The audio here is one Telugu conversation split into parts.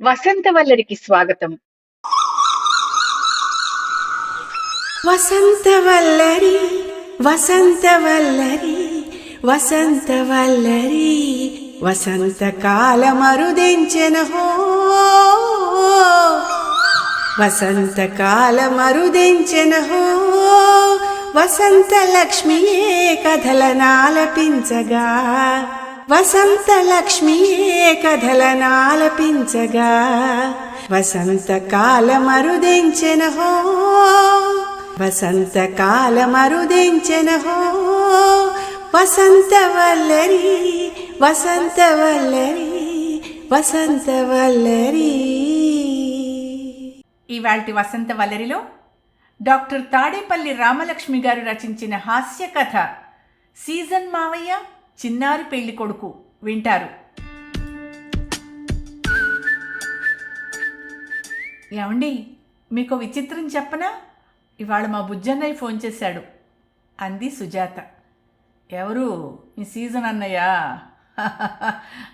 వసంతవల్లరికి స్వాగతం. వసంతవల్లరి వసంతవల్లరి వసంతవల్లరి వసంతకాల మరుదెంచెన హో వసంతకాల మరుదెంచెన హో వసంత లక్ష్మియే కథలనాలపించగా వసంత లక్ష్మియే కథలనాలపించగా వసంతకాల మరుదెంచెన హో వసంతకాల మరుదెంచెన హో వసంతవల్లరి వసంతవల్లరి వసంతవల్లరి. ఇవాల్టి వసంత వల్లరిలో డాక్టర్ తాడేపల్లి రామలక్ష్మి గారు రచించిన హాస్య కథ సీజన్ మావయ్య చిన్నారి పెళ్ళి కొడుకు వింటారు. ఏమండి మీకు విచిత్రం చెప్పనా? ఇవాళ మా బుజ్జన్నయ్య ఫోన్ చేశాడు. అంది సుజాత. ఎవరు? మీ సీజన్ అన్నయ్య?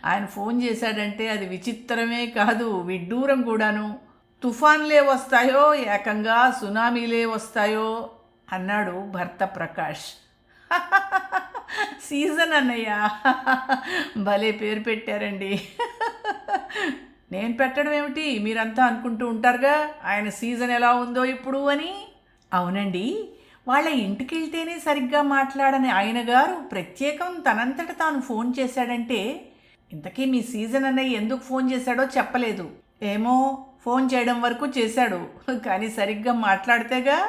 ఆయన ఫోన్ చేశాడంటే అది విచిత్రమే కాదు విడ్డూరం కూడాను. తుఫాన్లే వస్తాయో ఏకంగా సునామీలే వస్తాయో అన్నాడు భర్త ప్రకాష్. సీజన్ అన్నయ్య. భలే పేరు పెట్టారండి. నేను పెట్టడం ఏమిటి? మీరంతా అనుకుంటూ ఉంటారుగా ఆయన సీజన్ ఎలా ఉందో ఇప్పుడు అని? అవునండి. వాళ్ళ ఇంటికి వెళ్తేనే సరిగ్గా మాట్లాడని ఆయన గారు ప్రత్యేకం తనంతట తాను ఫోన్ చేశాడంటే ఇంతకీ మీ సీజన్ అన్నయ్య ఎందుకు ఫోన్ చేశాడో చెప్పలేదు. ఏమో ఫోన్ చేయడం వరకు చేశాడు. కానీ సరిగ్గా మాట్లాడితేగా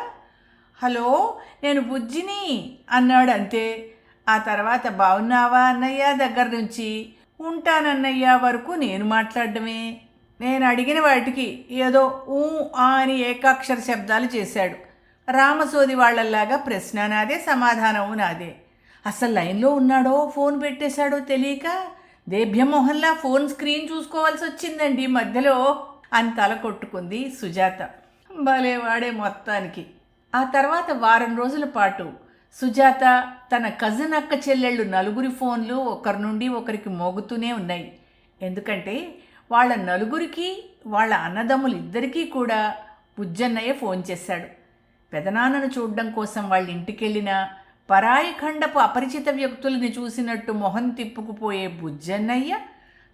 హలో నేను బుజ్జిని అన్నాడు అంతే ఆ తర్వాత బాగున్నావా అన్నయ్య దగ్గర నుంచి? ఉంటానన్నయ్య వరకు నేను మాట్లాడడమే. నేను అడిగిన వాటికి ఏదో ఊ ఆ అని ఏకాక్షర శబ్దాలు చేశాడు. రామసోది వాళ్ళల్లాగా ప్రశ్న నాదే సమాధానము నాదే. అసలు లైన్లో ఉన్నాడో ఫోన్ పెట్టేశాడో తెలియక దేభ్యమోహన్లా ఫోన్ స్క్రీన్ చూసుకోవాల్సి వచ్చిందండి మధ్యలో అని తల కొట్టుకుంది సుజాత. భలేవాడే మొత్తానికి. ఆ తర్వాత వారం రోజుల పాటు సుజాత తన కజిన్ అక్క చెల్లెళ్ళు నలుగురి ఫోన్లు ఒకరి నుండి ఒకరికి మోగుతూనే ఉన్నాయి. ఎందుకంటే వాళ్ళ నలుగురికి వాళ్ళ అన్నదమ్ములు ఇద్దరికీ కూడా బుజ్జన్నయ్య ఫోన్ చేశాడు. పెదనాన్నను చూడడం కోసం వాళ్ళ ఇంటికెళ్ళిన పరాయి ఖండపు అపరిచిత వ్యక్తులని చూసినట్టు మొహం తిప్పుకుపోయే బుజ్జన్నయ్య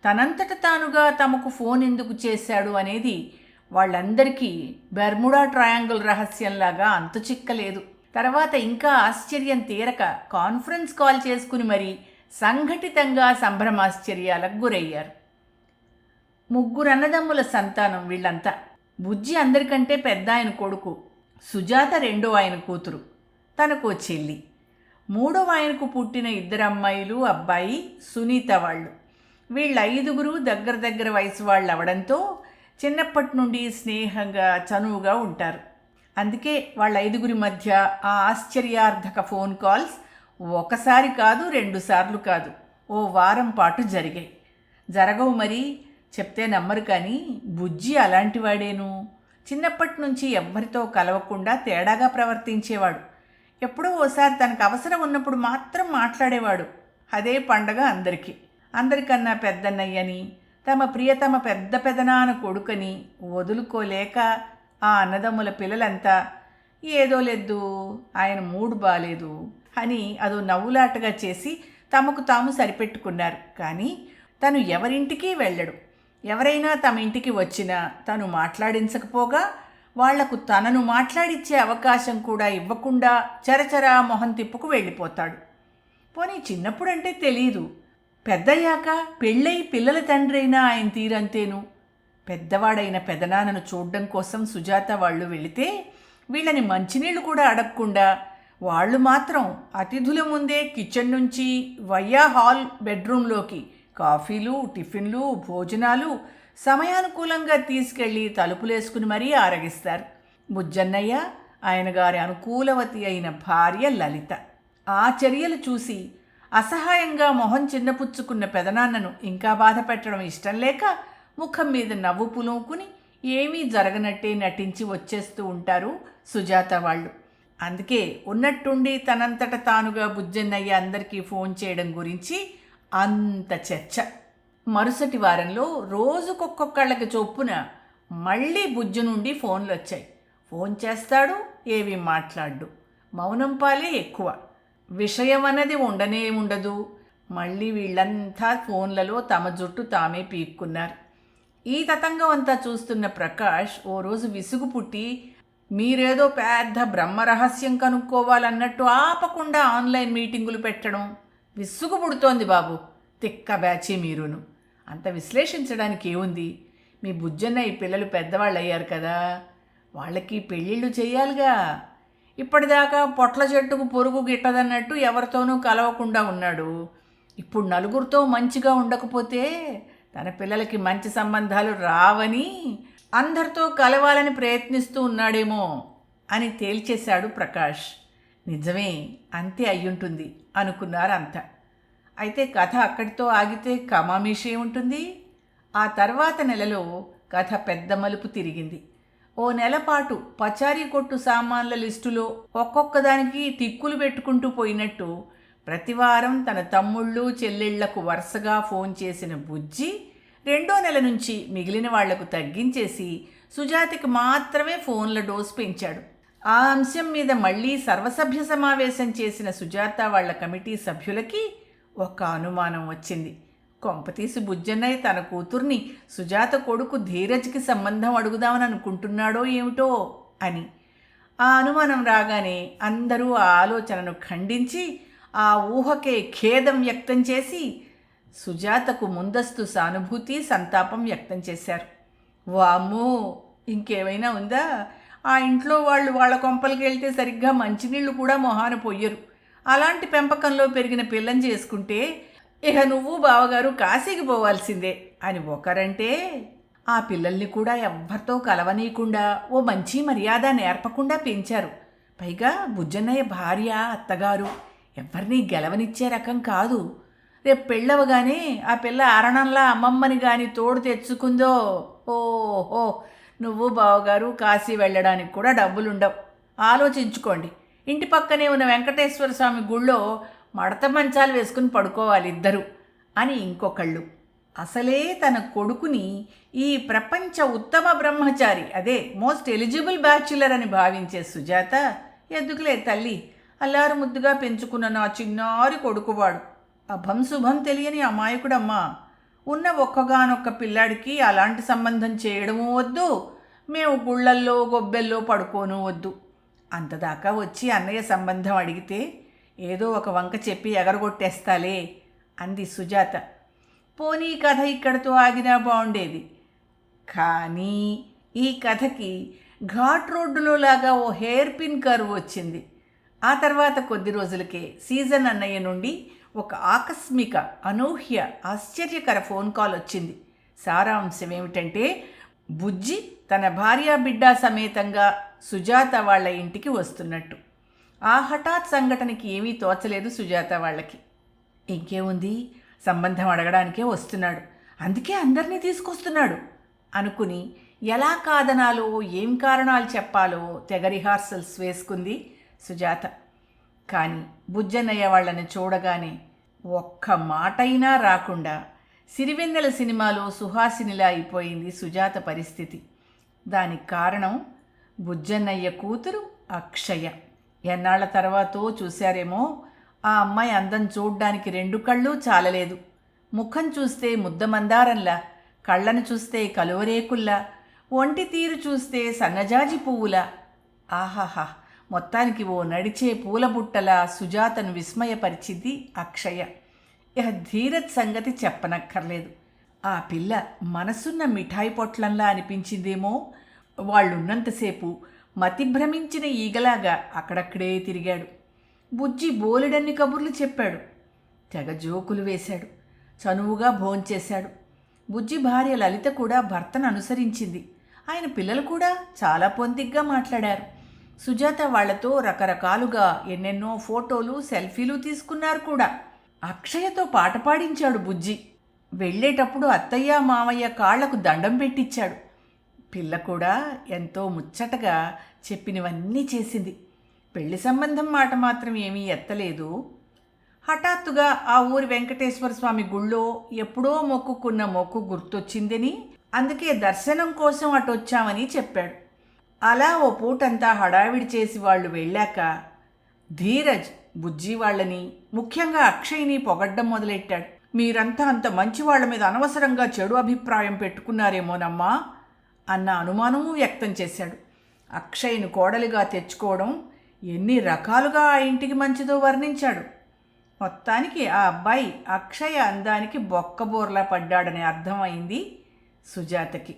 తనంతట తానుగా తమకు ఫోన్ ఎందుకు చేశాడు అనేది వాళ్ళందరికీ బెర్ముడా ట్రయాంగిల్ రహస్యంలాగా అంతు చిక్కలేదు. తర్వాత ఇంకా ఆశ్చర్యం తీరక కాన్ఫరెన్స్ కాల్ చేసుకుని మరి సంఘటితంగా సంభ్రమాశ్చర్యాలకు గురయ్యారు. ముగ్గురు అన్నదమ్ముల సంతానం వీళ్ళంతా. బుజ్జి అందరికంటే పెద్ద ఆయన కొడుకు సుజాత రెండో ఆయన కూతురు తనకో చెల్లి. మూడవ ఆయనకు పుట్టిన ఇద్దరు అమ్మాయిలు అబ్బాయి సునీత వాళ్ళు. వీళ్ళ ఐదుగురు దగ్గర దగ్గర వయసు వాళ్ళు అవడంతో చిన్నప్పటి నుండి స్నేహంగా చనువుగా ఉంటారు. అందుకే వాళ్ళ ఐదుగురి మధ్య ఆ ఆశ్చర్యార్థక ఫోన్ కాల్స్ ఒకసారి కాదు రెండు సార్లు కాదు. ఓ వారం పాటు జరిగాయి. జరగవు మరి. చెప్తే నమ్మరు కానీ బుజ్జి అలాంటివాడేను చిన్నప్పటి నుంచి ఎవ్వరితో కలవకుండా తేడాగా ప్రవర్తించేవాడు. ఎప్పుడో ఓసారి తనకు అవసరం ఉన్నప్పుడు మాత్రం మాట్లాడేవాడు. అదే పండగ అందరికీ. అందరికన్నా పెద్దన్నయ్యని తమ ప్రియతమ పెద్ద పెదనాన్న కొడుకని వదులుకోలేక ఆ అన్నదమ్ముల పిల్లలంతా ఏదో లేదు ఆయన మూడు బాలేదు అని అదో నవ్వులాటగా చేసి తమకు తాము సరిపెట్టుకున్నారు. కానీ తను ఎవరింటికి వెళ్ళడు. ఎవరైనా తమ ఇంటికి వచ్చినా తను మాట్లాడించకపోగా వాళ్ళకు తనను మాట్లాడిచ్చే అవకాశం కూడా ఇవ్వకుండా చరచరా మొహం తిప్పుకు వెళ్ళిపోతాడు. పోనీ చిన్నప్పుడంటే తెలీదు. పెద్దయ్యాక పెళ్ళై పిల్లల తండ్రైనా ఆయన తీరంతేను. పెద్దవాడైన పెదనాన్నను చూడడం కోసం సుజాత వాళ్ళు వెళితే వీళ్ళని మంచినీళ్ళు కూడా అడగకుండా వాళ్ళు మాత్రం అతిథుల ముందే కిచెన్ నుంచి వయ్యా హాల్ బెడ్రూమ్లోకి కాఫీలు టిఫిన్లు భోజనాలు సమయానుకూలంగా తీసుకెళ్ళి తలుపులేసుకుని మరీ ఆరగిస్తారు. బుజ్జన్నయ్య ఆయన గారి అనుకూలవతి అయిన భార్య లలిత. ఆ చర్యలు చూసి అసహాయంగా మొహం చిన్నపుచ్చుకున్న పెదనాన్నను ఇంకా బాధ పెట్టడం ఇష్టం లేక ముఖం మీద నవ్వు పులుముకుని ఏమీ జరగనట్టే నటించి వచ్చేస్తూ ఉంటారు సుజాత వాళ్ళు. అందుకే ఉన్నట్టుండి తనంతట తానుగా బుజ్జన్నయ్య అందరికీ ఫోన్ చేయడం గురించి అంత చర్చ. మరుసటి వారంలో రోజుకొక్కొక్కళ్ళకి చొప్పున మళ్ళీ బుజ్జు నుండి ఫోన్లు వచ్చాయి ఫోన్ చేస్తాడు ఏవి మాట్లాడు మౌనం పాలే ఎక్కువ. విషయం అన్నది ఉండనే ఉండదు. మళ్ళీ వీళ్ళంతా ఫోన్లలో తమ జుట్టు తామే పీక్కున్నారు. ఈ తతంగం అంతా చూస్తున్న ప్రకాష్ ఓ రోజు విసుగు పుట్టి మీరేదో పెద్ద బ్రహ్మ రహస్యం కనుక్కోవాలన్నట్టు ఆపకుండా ఆన్లైన్ మీటింగులు పెట్టడం విసుగు పుడుతోంది బాబు తిక్క బ్యాచి మీరును. అంత విశ్లేషించడానికి ఏముంది? మీ బుజ్జన్న ఈ పిల్లలు పెద్దవాళ్ళు అయ్యారు కదా వాళ్ళకి పెళ్ళిళ్ళు చేయాలిగా. ఇప్పటిదాకా పొట్ల చెట్టుకు పొరుగు గిట్టదన్నట్టు ఎవరితోనూ కలవకుండా ఉన్నాడు. ఇప్పుడు నలుగురితో మంచిగా ఉండకపోతే తన పిల్లలకి మంచి సంబంధాలు రావని అందరితో కలవాలని ప్రయత్నిస్తూ ఉన్నాడేమో అని తేల్చేశాడు ప్రకాష్. నిజమే అంతే అయ్యుంటుంది అనుకున్నారు అంతా అయితే కథ అక్కడితో ఆగితే కమామీషి ఉంటుంది. ఆ తర్వాత నెలలో కథ పెద్ద మలుపు తిరిగింది. ఓ నెలపాటు పచారీ కొట్టు సామాన్ల లిస్టులో ఒక్కొక్కదానికి టిక్కులు పెట్టుకుంటూ పోయినట్టు ప్రతివారం తన తమ్ముళ్ళు చెల్లెళ్ళకు వరుసగా ఫోన్ చేసిన బుజ్జి రెండో నెల నుంచి మిగిలిన వాళ్ళకు తగ్గించేసి సుజాతకి మాత్రమే ఫోన్ల డోస్ పెంచాడు. ఆ అంశం మీద మళ్ళీ సర్వసభ్య సమావేశం చేసిన సుజాత వాళ్ళ కమిటీ సభ్యులకి ఒక అనుమానం వచ్చింది. కొంపతీసి బుజ్జన్నయ్య తన కూతుర్ని సుజాత కొడుకు ధీరజ్కి సంబంధం అడుగుదామని అనుకుంటున్నాడో ఏమిటో అని. ఆ అనుమానం రాగానే అందరూ ఆ ఆలోచనను ఖండించి ఆ ఊహకే ఖేదం వ్యక్తం చేసి సుజాతకు ముందస్తు సానుభూతి సంతాపం వ్యక్తం చేశారు. వామ్మో! ఇంకేమైనా ఉందా? ఆ ఇంట్లో వాళ్ళు వాళ్ళ కొంపలకి వెళ్తే సరిగ్గా మంచినీళ్ళు కూడా మొహాన పోయరు. అలాంటి పెంపకంలో పెరిగిన పిల్లని చేసుకుంటే ఇక నువ్వు బావగారు కాశీకి పోవాల్సిందే అని ఒకరంటే ఆ పిల్లల్ని కూడా ఎవ్వరితో కలవనీయకుండా ఓ మంచి మర్యాద నేర్పకుండా పెంచారు. పైగా బుజ్జన్నయ్య భార్య అత్తగారు ఎవరిని గెలవనిచ్చే రకం కాదు. రేపు పెళ్ళవగానే ఆ పిల్ల అరణంలా అమ్మమ్మని గాని తోడు తెచ్చుకుందో ఓహో నువ్వు బావగారు కాశీ వెళ్ళడానికి కూడా డబ్బులుండవు. ఆలోచించుకోండి. ఇంటి పక్కనే ఉన్న వెంకటేశ్వర స్వామి గుళ్ళో మడత మంచాలు వేసుకుని పడుకోవాలి ఇద్దరు అని ఇంకొకళ్ళు. అసలే తన కొడుకుని ఈ ప్రపంచ ఉత్తమ బ్రహ్మచారి అదే మోస్ట్ ఎలిజిబుల్ బ్యాచులర్ అని భావించే సుజాత ఎందుకులే తల్లి అల్లారు ముద్దుగా పెంచుకున్న నా చిన్నారి కొడుకువాడు. అభం శుభం తెలియని అమాయకుడమ్మా. ఉన్న ఒక్కగానొక్క పిల్లాడికి అలాంటి సంబంధం చేయడము వద్దు. మేము గుళ్ళల్లో గొబ్బెల్లో పడుకోను వద్దు. అంతదాకా వచ్చి అన్నయ్య సంబంధం అడిగితే ఏదో ఒక వంక చెప్పి ఎగరగొట్టేస్తాలే అంది సుజాత. పోనీ కథ ఇక్కడితో ఆగినా బాగుండేది కానీ ఈ కథకి ఘాట్ రోడ్డులో లాగా ఓ హెయిర్ పిన్ కర్వ్ వచ్చింది. ఆ తర్వాత కొద్ది రోజులకే సీజన్ అన్నయ్య నుండి ఒక ఆకస్మిక అనూహ్య ఆశ్చర్యకర ఫోన్ కాల్ వచ్చింది. సారాంశం ఏమిటంటే బుజ్జి తన భార్య బిడ్డ సమేతంగా సుజాత వాళ్ళ ఇంటికి వస్తున్నట్టు. ఆ హఠాత్ సంఘటనకి ఏమీ తోచలేదు సుజాత వాళ్ళకి. ఇంకేముంది? సంబంధం అడగడానికే వస్తున్నాడు. అందుకే అందరినీ తీసుకొస్తున్నాడు అనుకుని ఎలా కాదనాలో ఏం కారణాలు చెప్పాలో తెగ రిహార్సల్స్ వేసుకుంది సుజాత. కానీ బుజ్జన్నయ్య వాళ్ళని చూడగానే ఒక్క మాటైనా రాకుండా సిరివెన్నెల సినిమాలో సుహాసినిలా అయిపోయింది సుజాత పరిస్థితి. దానికి కారణం బుజ్జన్నయ్య కూతురు అక్షయ. ఎన్నాళ్ళ తర్వాతో చూశారేమో ఆ అమ్మాయి అందం చూడ్డానికి రెండు కళ్ళు చాలలేదు. ముఖం చూస్తే ముద్దమందారంలా కళ్ళను చూస్తే కలువరేకుల్లా ఒంటి తీరు చూస్తే సన్నజాజి పువ్వులా. ఆహాహా! మొత్తానికి ఓ నడిచే పూలబుట్టల సుజాతను విస్మయపరిచింది అక్షయ. ఇక ధీరత్ సంగతి చెప్పనక్కర్లేదు. ఆ పిల్ల మనసున్న మిఠాయి పొట్లంలా అనిపించిందేమో. వాళ్ళున్నంతసేపు మతిభ్రమించిన ఈగలాగా అక్కడక్కడే తిరిగాడు. బుజ్జి బోలెడన్ని కబుర్లు చెప్పాడు. తెగ జోకులు వేశాడు. చనువుగా భోంచేశాడు. బుజ్జి భార్య లలిత కూడా భర్తను అనుసరించింది. ఆయన పిల్లలు కూడా చాలా పొందిగ్గా మాట్లాడారు. సుజాత వాళ్ళతో రకరకాలుగా ఎన్నెన్నో ఫోటోలు సెల్ఫీలు తీసుకున్నారు కూడా. అక్షయతో పాట పాడించాడు బుజ్జి. వెళ్ళేటప్పుడు అత్తయ్య మామయ్య కాళ్ళకు దండం పెట్టించాడు పిల్ల కూడా ఎంతో ముచ్చటగా చెప్పినవన్నీ చేసింది. పెళ్ళి సంబంధం మాట మాత్రం ఏమీ ఎత్తలేదు. హఠాత్తుగా ఆ ఊరి వెంకటేశ్వర స్వామి గుళ్ళో ఎప్పుడో మొక్కుకున్న మొక్కు గుర్తొచ్చిందని అందుకే దర్శనం కోసం అటు వచ్చామని చెప్పాడు. అలా ఓ పూటంతా హడావిడి చేసి వాళ్ళు వెళ్ళాక ధీరజ్ బుజ్జి వాళ్ళని ముఖ్యంగా అక్షయ్ని పొగడ్డం మొదలెట్టాడు. మీరంతా అంత మంచి వాళ్ళ మీద అనవసరంగా చెడు అభిప్రాయం పెట్టుకున్నారేమోనమ్మా అన్న అనుమానము వ్యక్తం చేశాడు. అక్షయ్ను కోడలిగా తెచ్చుకోవడం ఎన్ని రకాలుగా ఆ ఇంటికి మంచిదో వర్ణించాడు. మొత్తానికి ఆ అబ్బాయి అక్షయ అందానికి బొక్కబోర్లా పడ్డాడని అర్థమైంది సుజాతకి.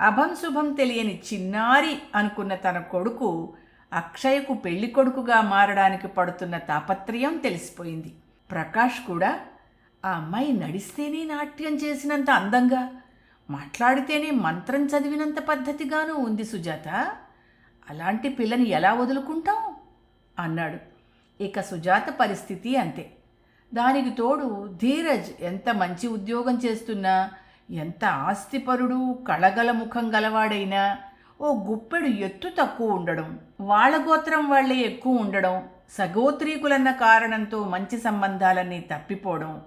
అభం శుభం తెలియని చిన్నారి అనుకున్న తన కొడుకు అక్షయకు పెళ్ళి కొడుకుగా మారడానికి పడుతున్న తాపత్రయం తెలిసిపోయింది. ప్రకాష్ కూడా ఆ అమ్మాయి నడిస్తేనే నాట్యం చేసినంత అందంగా మాట్లాడితేనే మంత్రం చదివినంత పద్ధతిగానూ ఉంది సుజాత. అలాంటి పిల్లని ఎలా వదులుకుంటాం? అన్నాడు. ఇక సుజాత పరిస్థితి అంతే. దానికి తోడు ధీరజ్ ఎంత మంచి ఉద్యోగం చేస్తున్నా ఎంత ఆస్తిపరుడు కళగల ముఖం గలవాడైనా ఓ గుప్పెడు ఎత్తు తక్కువ ఉండడం వాళ్ళ గోత్రం వాళ్ళే ఎక్కువ ఉండడం సగోత్రీకులన్న కారణంతో మంచి సంబంధాలన్నీ తప్పిపోవడం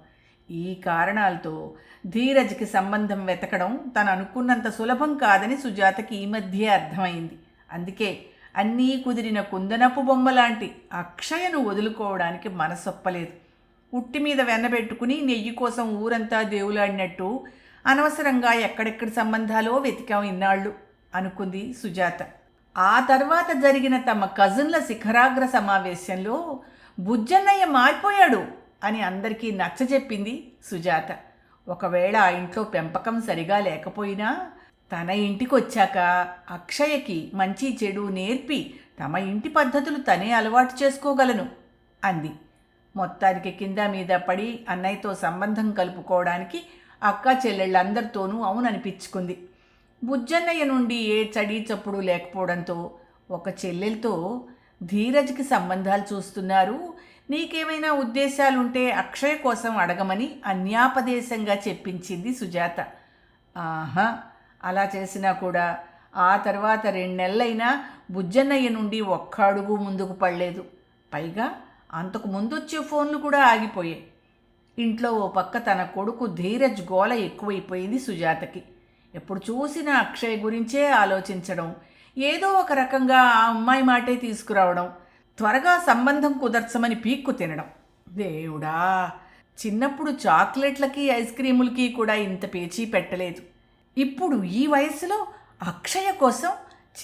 ఈ కారణాలతో ధీరజ్కి సంబంధం వెతకడం తను అనుకున్నంత సులభం కాదని సుజాతకి ఈ మధ్యే అర్థమైంది. అందుకే అన్నీ కుదిరిన కుందనపు బొమ్మ లాంటి అక్షయను వదులుకోవడానికి మనసొప్పలేదు. ఉట్టి మీద వెన్నబెట్టుకుని నెయ్యి కోసం ఊరంతా దేవులాడినట్టు అనవసరంగా ఎక్కడెక్కడ సంబంధాలో వెతికాం ఇన్నాళ్ళు అనుకుంది సుజాత. ఆ తర్వాత జరిగిన తమ కజిన్ల శిఖరాగ్ర సమావేశంలో బుజ్జన్నయ్య మారిపోయాడు అని అందరికీ నచ్చజెప్పింది సుజాత. ఒకవేళ ఆ ఇంట్లో పెంపకం సరిగా లేకపోయినా తన ఇంటికి వచ్చాక అక్షయకి మంచి చెడు నేర్పి తమ ఇంటి పద్ధతులు తనే అలవాటు చేసుకోగలను అంది. మొత్తానికి కింద మీద పడి అన్నయ్యతో సంబంధం కలుపుకోవడానికి అక్క చెల్లెళ్ళందరితోనూ అవుననిపించుకుంది. బుజ్జన్నయ్య నుండి ఏ చడి చప్పుడు లేకపోవడంతో ఒక చెల్లెలతో ధీరజ్కి సంబంధాలు చూస్తున్నారు. నీకేమైనా ఉద్దేశాలుంటే అక్షయ్ కోసం అడగమని అన్యాపదేశంగా చెప్పించింది సుజాత. ఆహా అలా చేసినా కూడా ఆ తర్వాత రెండు నెలలైనా బుజ్జన్నయ్య నుండి ఒక్క అడుగు ముందుకు పడలేదు. పైగా అంతకు ముందొచ్చే ఫోన్లు కూడా ఆగిపోయాయి. ఇంట్లో ఓ పక్క తన కొడుకు ధీరజ్ గోల ఎక్కువైపోయింది సుజాతకి. ఎప్పుడు చూసినా అక్షయ్ గురించే ఆలోచించడం ఏదో ఒక రకంగా ఆ అమ్మాయి మాటే తీసుకురావడం త్వరగా సంబంధం కుదర్చమని పీక్కు తినడం. దేవుడా చిన్నప్పుడు చాక్లెట్లకి ఐస్ క్రీములకి కూడా ఇంత పేచీ పెట్టలేదు. ఇప్పుడు ఈ వయసులో అక్షయ కోసం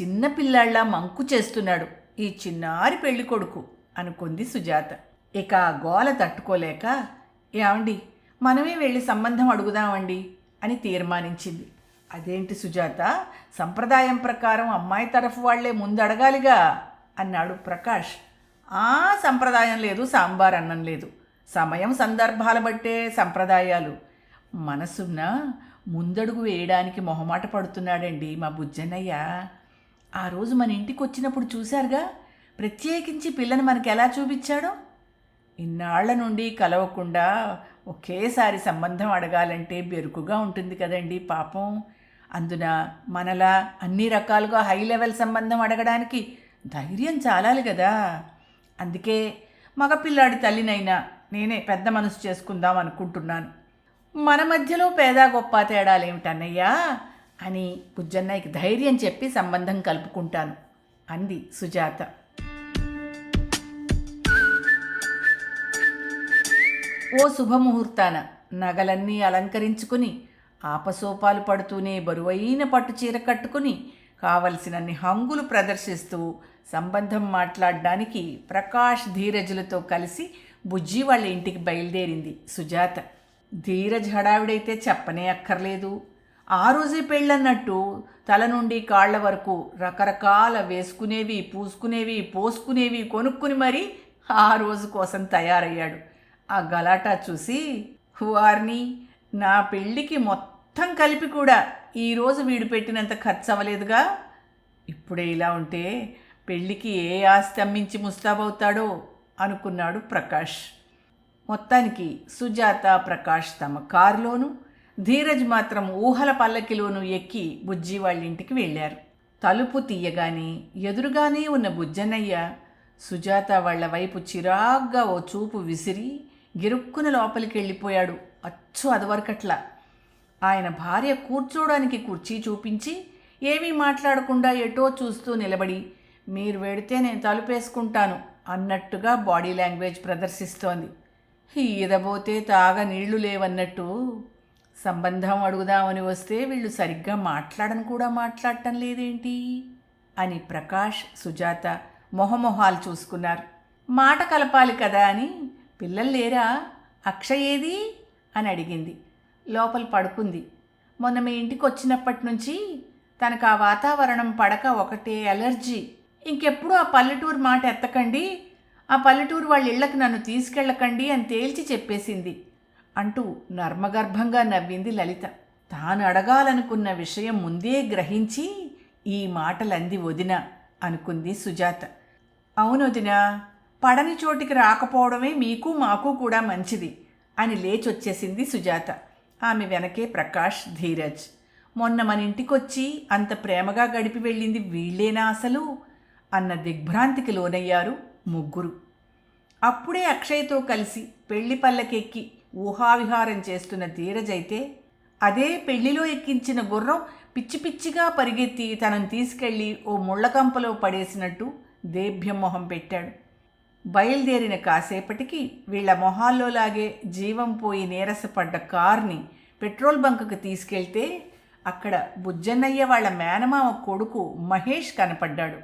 చిన్నపిల్లాళ్ళ మంకు చేస్తున్నాడు ఈ చిన్నారి పెళ్ళి కొడుకు అనుకుంది సుజాత. ఇక ఆ గోల తట్టుకోలేక ఏమండి మనమే వెళ్ళి సంబంధం అడుగుదామండి అని తీర్మానించింది. అదేంటి సుజాత? సంప్రదాయం ప్రకారం అమ్మాయి తరఫు వాళ్ళే ముందు అడగాలిగా అన్నాడు ప్రకాష్. ఆ సంప్రదాయం లేదు సాంబార్ అన్నం లేదు. సమయం సందర్భాల బట్టే సంప్రదాయాలు. మనసున్న ముందడుగు వేయడానికి మొహమాట పడుతున్నాడండి మా బుజ్జన్నయ్య. ఆ రోజు మన ఇంటికి వచ్చినప్పుడు చూశారుగా ప్రత్యేకించి పిల్లని మనకి ఎలా చూపించాడో? ఇన్నాళ్ళ నుండి కలవకుండా ఒకేసారి సంబంధం అడగాలంటే బెరుకుగా ఉంటుంది కదండి పాపం. అందున మనలా అన్ని రకాలుగా హై లెవెల్ సంబంధం అడగడానికి ధైర్యం చాలాలి కదా. అందుకే మగపిల్లాడి తల్లినైనా నేనే పెద్ద మనసు చేసుకుందాం అనుకుంటున్నాను. మన మధ్యలో పేద గొప్ప తేడాలేమిటన్నయ్యా అని బుజ్జన్నయ్యకి ధైర్యం చెప్పి సంబంధం కలుపుకుంటాను అంది సుజాత. ఓ శుభముహూర్తాన నగలన్నీ అలంకరించుకుని ఆపసోపాలు పడుతూనే బరువైన పట్టు చీర కట్టుకుని కావలసినన్ని హంగులు ప్రదర్శిస్తూ సంబంధం మాట్లాడడానికి ప్రకాష్ ధీరజులతో కలిసి బుజ్జి వాళ్ళ ఇంటికి బయలుదేరింది. సుజాత ధీరజ్ హడావిడైతే చెప్పనే అక్కర్లేదు. ఆ రోజే పెళ్ళన్నట్టు తల నుండి కాళ్ళ వరకు రకరకాల వేసుకునేవి పూసుకునేవి పోసుకునేవి కొనుక్కుని మరీ ఆ రోజు కోసం తయారయ్యాడు. ఆ గలాటా చూసి వారిని నా? పెళ్ళికి మొత్తం కలిపి కూడా ఈరోజు వీడు పెట్టినంత ఖర్చు అవ్వలేదుగా ఇప్పుడే ఇలా ఉంటే పెళ్ళికి ఏ ఆస్తి అమ్మించి ముస్తాబవుతాడో అనుకున్నాడు ప్రకాష్. మొత్తానికి సుజాత ప్రకాష్ తమ కారులోను ధీరజ్ మాత్రం ఊహల పల్లకిలోనూ ఎక్కి బుజ్జి వాళ్ళ ఇంటికి వెళ్ళారు. తలుపు తీయగానే ఎదురుగానే ఉన్న బుజ్జన్నయ్య సుజాత వాళ్ళ వైపు చిరాగ్గా ఓ చూపు విసిరి గిరుక్కున లోపలికి వెళ్ళిపోయాడు. అచ్చు అదవరకట్లా. ఆయన భార్య కూర్చోడానికి కుర్చీ చూపించి ఏమీ మాట్లాడకుండా ఎటో చూస్తూ నిలబడి మీరు వెడితే నేను తలుపేసుకుంటాను అన్నట్టుగా బాడీ లాంగ్వేజ్ ప్రదర్శిస్తోంది. ఈదబోతే తాగ నీళ్ళు లేవన్నట్టు సంబంధం అడుగుదామని వస్తే వీళ్ళు సరిగ్గా మాట్లాడని కూడా మాట్లాడటం లేదేంటి? అని ప్రకాష్ సుజాత మొహమొహాలు చూసుకున్నారు. మాట కలపాలి కదా అని పిల్లలు లేరా? అక్షయ్ ఏది? అని అడిగింది. లోపల పడుకుంది. మొన్న మీ ఇంటికి వచ్చినప్పటి నుంచి తనకు ఆ వాతావరణం పడక ఒకటే అలర్జీ. ఇంకెప్పుడు ఆ పల్లెటూరు మాట ఎత్తకండి? ఆ పల్లెటూరు వాళ్ళ ఇళ్ళకి నన్ను తీసుకెళ్ళకండి అని తేల్చి చెప్పేసింది. అంటూ నర్మగర్భంగా నవ్వింది లలిత. తాను అడగాలనుకున్న విషయం ముందే గ్రహించి ఈ మాటలంది వదిన అనుకుంది సుజాత. అవును వదినా పడని చోటికి రాకపోవడమే మీకు మాకు కూడా మంచిది అని లేచొచ్చేసింది సుజాత. ఆమె వెనకే ప్రకాష్ ధీరజ్. మొన్న మన ఇంటికొచ్చి అంత ప్రేమగా గడిపి వెళ్ళింది వీళ్ళేనా అసలు? అన్న దిగ్భ్రాంతికి లోనయ్యారు ముగ్గురు. అప్పుడే అక్షయ్తో కలిసి పెళ్ళి పల్లకెక్కి ఊహావిహారం చేస్తున్న ధీరజ్ అయితే అదే పెళ్ళిలో ఎక్కించిన గుర్రం పిచ్చి పిచ్చిగా పరిగెత్తి తనను తీసుకెళ్ళి ఓ ముళ్ళకంపలో పడేసినట్టు దేభ్యం మొహం పెట్టాడు. బయలుదేరిన కాసేపటికి వీళ్ళ మొహాల్లో లాగే జీవం పోయి నీరసపడ్డ కార్ని పెట్రోల్ బంకుకు తీసుకెళ్తే అక్కడ బుజ్జన్నయ్య వాళ్ళ మేనమామ కొడుకు మహేష్ కనపడ్డాడు.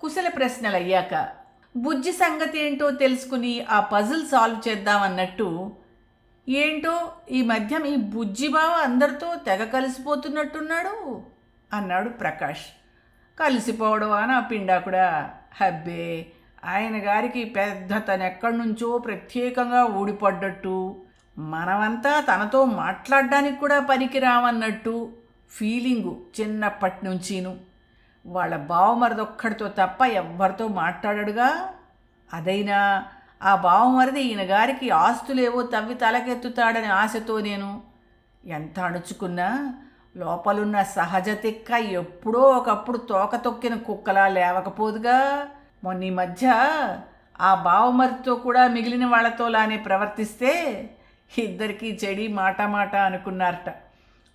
కుశల ప్రశ్నలు అయ్యాక బుజ్జి సంగతి ఏంటో తెలుసుకుని ఆ పజిల్ సాల్వ్ చేద్దామన్నట్టు ఏంటో ఈ మధ్య ఈ బుజ్జి బావ అందరితో తెగ కలిసిపోతున్నట్టున్నాడు? అన్నాడు ప్రకాష్. కలిసిపోవడం కలిసిపోవడమా పిండా పిండాకుడా? హబ్బే ఆయన గారికి పెద్ద తనెక్కడి నుంచో ప్రత్యేకంగా ఊడిపడ్డట్టు మనమంతా తనతో మాట్లాడడానికి కూడా పనికిరామన్నట్టు ఫీలింగు చిన్నప్పటి నుంచీను వాళ్ళ బావమరిదొక్కడితో తప్ప ఎవ్వరితో మాట్లాడాడుగా? అదైనా ఆ బావమరిది ఈయన గారికి ఆస్తులేవో తవ్వి తలకెత్తుతాడని ఆశతో నేను ఎంత అణుచుకున్నా లోపలున్న సహజ తిక్క ఎప్పుడో ఒకప్పుడు తోక తొక్కిన కుక్కలా లేవకపోదుగా? మొన్న ఈ మధ్య ఆ బావమరితో కూడా మిగిలిన వాళ్ళతో లానే ప్రవర్తిస్తే ఇద్దరికీ చెడి మాట మాట అనుకున్నారట.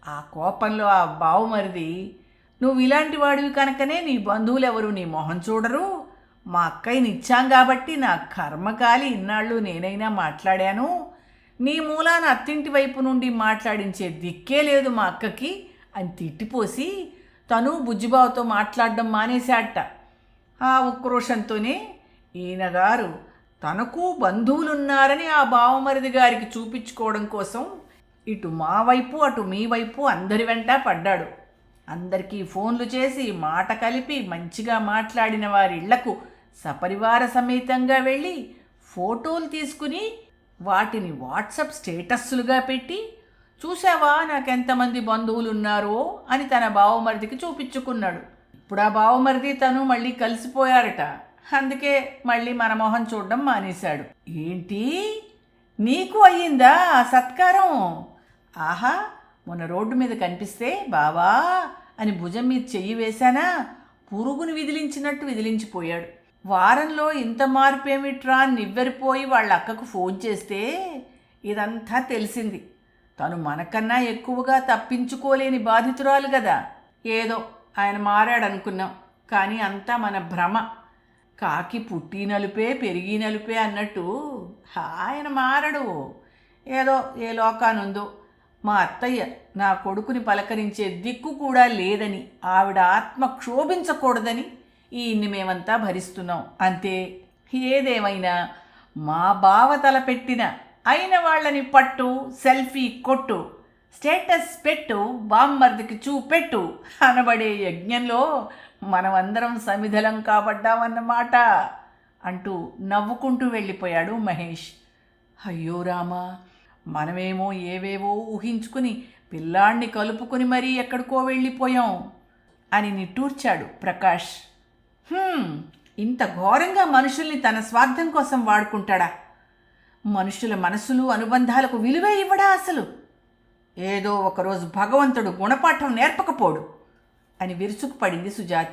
ఆ కోపంలో ఆ బావమరిది నువ్వు ఇలాంటి వాడివి కనుకనే నీ బంధువులు ఎవరు నీ మొహం చూడరు. మా అక్కయ్యని ఇచ్చాం కాబట్టి నా కర్మకాలి ఇన్నాళ్ళు నేనైనా మాట్లాడాను. నీ మూలాన అత్తింటి వైపు నుండి మాట్లాడించే దిక్కే లేదు మా అక్కకి అని తిట్టిపోసి తను బుజ్జిబావతో మాట్లాడడం మానేశాట ఆ ఉక్రోషంతోనే ఈయనగారు తనకు బంధువులున్నారని ఆ బావమరిది గారికి చూపించుకోవడం కోసం ఇటు మా వైపు అటు మీ వైపు అందరి వెంట పడ్డాడు. అందరికీ ఫోన్లు చేసి మాట కలిపి మంచిగా మాట్లాడిన వారి ఇళ్ళకు సపరివార సమేతంగా వెళ్ళి ఫోటోలు తీసుకుని వాటిని వాట్సప్ స్టేటస్లుగా పెట్టి చూసావా నాకెంతమంది బంధువులు ఉన్నారో అని తన బావమరిదికి చూపించుకున్నాడు. ఇప్పుడు ఆ బావమరిది తను మళ్ళీ కలిసిపోయారట. అందుకే మళ్ళీ మన మొహం చూడడం మానేశాడు. ఏంటి? నీకు అయ్యిందా ఆ సత్కారం? ఆహా మొన్న రోడ్డు మీద కనిపిస్తే బావా అని భుజం మీద చెయ్యి వేశానా? పురుగుని విదిలించినట్టు విదిలించిపోయాడు. వారంలో ఇంత మార్పేమిట్రా అని నివ్వెరిపోయి వాళ్ళ అక్కకు ఫోన్ చేస్తే? ఇదంతా తెలిసింది. తను మనకన్నా ఎక్కువగా తప్పించుకోలేని బాధితురాలు కదా ఏదో ఆయన మారాడనుకున్నాం. కానీ అంతా మన భ్రమ. కాకి పుట్టి నలుపే పెరిగి నలుపే అన్నట్టు ఆయన మారడు. ఏదో ఏ లోకానుందో. మా అత్తయ్య నా కొడుకుని పలకరించే దిక్కు కూడా లేదని ఆవిడ ఆత్మ క్షోభించకూడదని ఈయన్ని మేమంతా భరిస్తున్నాం. అంతే. ఏదేమైనా మా బావ తలపెట్టిన అయిన వాళ్ళని పట్టు సెల్ఫీ కొట్టు. స్టేటస్ పెట్టు బామ్మర్దికి చూపెట్టు అనబడే యజ్ఞంలో మనమందరం సమిధలం కాబడ్డామన్నమాట అంటూ నవ్వుకుంటూ వెళ్ళిపోయాడు మహేష్. అయ్యో రామా మనమేమో ఏవేవో ఊహించుకుని పిల్లాణ్ణి కలుపుకుని మరీ ఎక్కడికో వెళ్ళిపోయాం అని నిట్టూర్చాడు ప్రకాష్. ఇంత ఘోరంగా మనుషుల్ని తన స్వార్థం కోసం వాడుకుంటాడా? మనుషుల మనసులు అనుబంధాలకు విలువే ఇవ్వడా అసలు? ఏదో ఒకరోజు భగవంతుడు గుణపాఠం నేర్పకపోడు అని విరుచుకుపడింది సుజాత.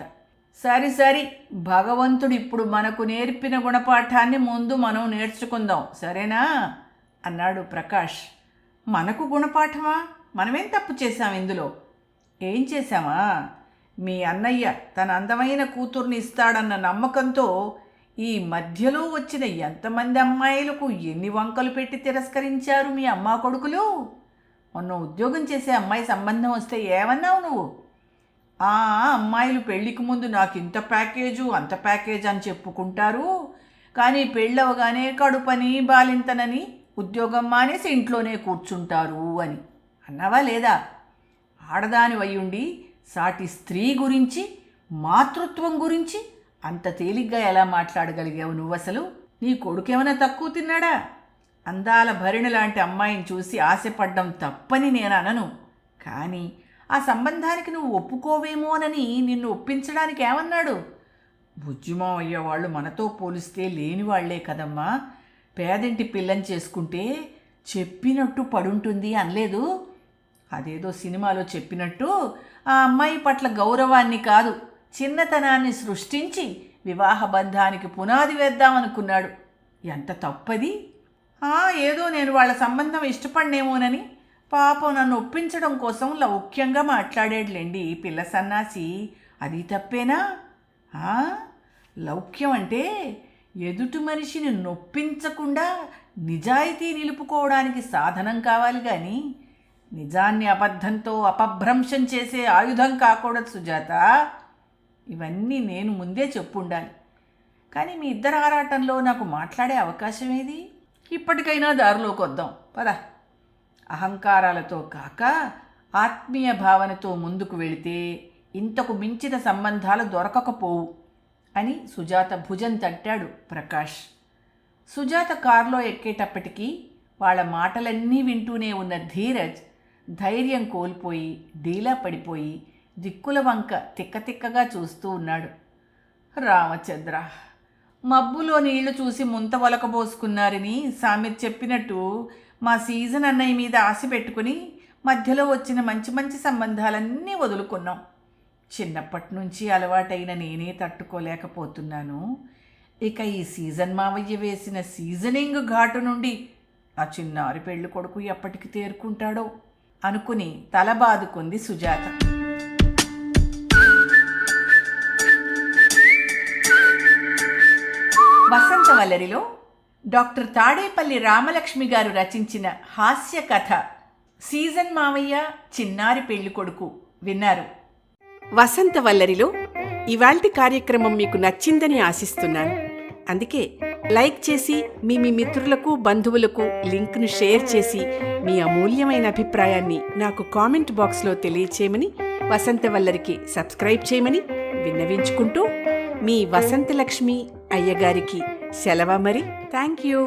సరి సరి భగవంతుడు ఇప్పుడు మనకు నేర్పిన గుణపాఠాన్ని ముందు మనం నేర్చుకుందాం సరేనా? అన్నాడు ప్రకాష్. మనకు గుణపాఠమా? మనమేం తప్పు చేశాం ఇందులో? ఏం చేశామా? మీ అన్నయ్య తన అందమైన కూతుర్ని ఇస్తాడన్న నమ్మకంతో ఈ మధ్యలో వచ్చిన ఎంతమంది అమ్మాయిలకు ఎన్ని వంకలు పెట్టి తిరస్కరించారు మీ అమ్మా కొడుకులు? మొన్న ఉద్యోగం చేసే అమ్మాయి సంబంధం వస్తే ఏమన్నావు నువ్వు? ఆ అమ్మాయిలు పెళ్ళికి ముందు నాకు ఇంత ప్యాకేజు అంత ప్యాకేజ్ అని చెప్పుకుంటారు. కానీ పెళ్ళవగానే కడుపని బాలింతనని ఉద్యోగం మానేసి ఇంట్లోనే కూర్చుంటారు అని. అన్నావా లేదా? ఆడదాని వయ్యుండి సాటి స్త్రీ గురించి మాతృత్వం గురించి అంత తేలిగ్గా ఎలా మాట్లాడగలిగావు నువ్వు అసలు నీ కొడుకేమైనా తక్కువ తిన్నాడా? అందాల భరిణి లాంటి అమ్మాయిని చూసి ఆశపడ్డం తప్పని నేను అనను. కానీ ఆ సంబంధానికి నువ్వు ఒప్పుకోవేమోనని నిన్ను ఒప్పించడానికి ఏమన్నాడు? బుజ్జిమావయ్య వాళ్ళు మనతో పోలిస్తే లేని వాళ్ళే కదమ్మా. పేదింటి పిల్లని చేసుకుంటే చెప్పినట్టు పడుంటుంది అనలేదు. అదేదో సినిమాలో చెప్పినట్టు ఆ అమ్మాయి పట్ల గౌరవాన్ని కాదు చిన్నతనాన్ని సృష్టించి వివాహ బంధానికి పునాది వేద్దామనుకున్నాడు. ఎంత తప్పది? ఏదో నేను వాళ్ళ సంబంధం ఇష్టపడినేమోనని పాపం నన్ను ఒప్పించడం కోసం లౌక్యంగా మాట్లాడేట్లేండి పిల్ల సన్నాసి. అది తప్పేనా? లౌక్యం అంటే ఎదుటి మనిషిని నొప్పించకుండా నిజాయితీ నిలుపుకోవడానికి సాధనం కావాలి కానీ నిజాన్ని అబద్ధంతో అపభ్రంశం చేసే ఆయుధం కాకూడదు సుజాత. ఇవన్నీ నేను ముందే చెప్పుండాలి. కానీ మీ ఇద్దరు ఆరాటంలో నాకు మాట్లాడే అవకాశం ఏది? ఇప్పటికైనా దారిలోకి వద్దాం. పద. అహంకారాలతో కాక ఆత్మీయ భావనతో ముందుకు వెళితే ఇంతకు మించిన సంబంధాలు దొరకకపోవు అని సుజాత భుజం తట్టాడు ప్రకాష్. సుజాత కారులో ఎక్కేటప్పటికీ వాళ్ళ మాటలన్నీ వింటూనే ఉన్న ధీరజ్ ధైర్యం కోల్పోయి డీలా పడిపోయి దిక్కుల వంక తిక్కతిక్కగా చూస్తూ ఉన్నాడు. రామచంద్ర మబ్బులో నీళ్ళు చూసి ముంత వలకబోసుకున్నారని సామెత చెప్పినట్టు మా సీజన్ అన్నయ్య మీద ఆశ పెట్టుకుని మధ్యలో వచ్చిన మంచి మంచి సంబంధాలన్నీ వదులుకున్నాం. చిన్నప్పటి నుంచి అలవాటైన నేనే తట్టుకోలేకపోతున్నాను. ఇక ఈ సీజన్ మావయ్య వేసిన సీజనింగ్ ఘాటు నుండి ఆ చిన్నారి పెళ్ళి కొడుకు ఎప్పటికి తేరుకుంటాడో అనుకుని తల బాదుకుంది సుజాత. వసంత వల్లరిలో డాక్టర్ తాడేపల్లి రామలక్ష్మి గారు రచించిన హాస్య కథ సీజన్ మావయ్య చిన్నారి పెళ్ళి కొడుకు విన్నారు. వసంత వల్లరిలో ఇవాల్టి కార్యక్రమం మీకు నచ్చిందని ఆశిస్తున్నాను. అందుకే లైక్ చేసి మీ మీ మిత్రులకు బంధువులకు లింక్ను షేర్ చేసి మీ అమూల్యమైన అభిప్రాయాన్ని నాకు కామెంట్ బాక్స్లో తెలియచేయమని వసంత వల్లరికి సబ్స్క్రైబ్ చేయమని విన్నవించుకుంటూ మీ వసంతలక్ష్మి అయ్యగారికి సెలవ మరి? Thank you